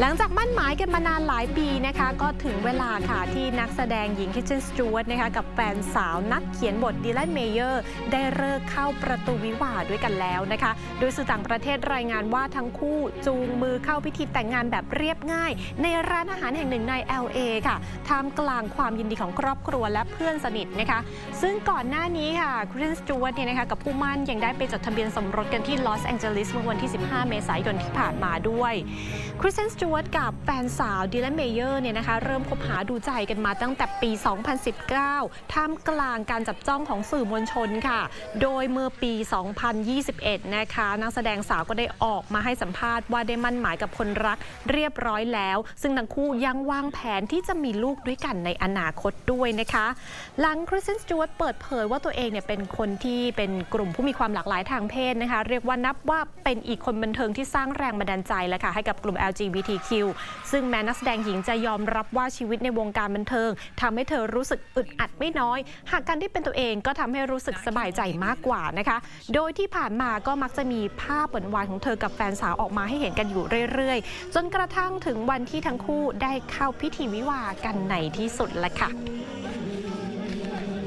หลังจากมั่นหมายกันมานานหลายปีนะคะ ก็ถึงเวลาค่ะที่นักแสดงหญิงคิ t เ e นสจว r t นะคะกับแฟนสาวนักเขียนบทดีแลนเมเยอร์ ได้เลิกเข้าประตูวิวาด้วยกันแล้วนะคะ โดยสื่อต่างประเทศรายงานว่าทั้งคู่จูงมือเข้าพิธีแต่งงานแบบเรียบง่าย ในร้านอาหารแห่งหนึ่งใน LA ค่ะท่ามกลางความยินดีของครอบครัวและเพื่อนสนิทนะคะ ซึ่งก่อนหน้านี้ค่ะคริสจ w ว r t เนี่ยนะคะกับผู้มั่นยังได้ไปจดทะเบียนสมรสกันที่ลอสแองเจลิสเมื่อวันที่ 15 เมษายนที่ผ่านมาด้วยคริสเตนสจ w ว r t กับแฟนสาวดิลเมเยอร์เนี่ยนะคะเริ่มคบหาดูใจกันมาตั้งแต่ปี 2019 ท่ามกลางการจับจ้องของสื่อมวลชนค่ะ โดยเมื่อปี 2021 นะคะนักแสดงสาวก็ได้ออกมาให้สัมภาษณ์ว่าได้มั่นหมายกับคนรักเรียบร้อยแล้ว ซึ่งทั้งคู่ยังวางแผนที่จะมีลูกด้วยกันในอนาคตด้วยนะคะ หลังคริสเตนสจ w ว r t เปิดเผยว่าตัวเองเนี่ยเป็นคนที่เป็นกลุ่มผู้มีความหลากหลายทางเพศนะคะเรียกว่านับว่าเป็นอีกคนบันเทิงที่สร้างแรงบันดาลใจแล้วค่ะให้กับกลุ่ม LGBT LGBTQ ซึ่งแม้นักแสดงหญิงจะยอมรับว่าชีวิตในวงการบันเทิงทำให้เธอรู้สึกอึดอัดไม่น้อย หากการที่เป็นตัวเองก็ทำให้รู้สึกสบายใจมากกว่านะคะ โดยที่ผ่านมาก็มักจะมีภาพหวานๆของเธอกับแฟนสาวออกมาให้เห็นกันอยู่เรื่อยๆ จนกระทั่งถึงวันที่ทั้งคู่ได้เข้าพิธีวิวากันในที่สุดละค่ะ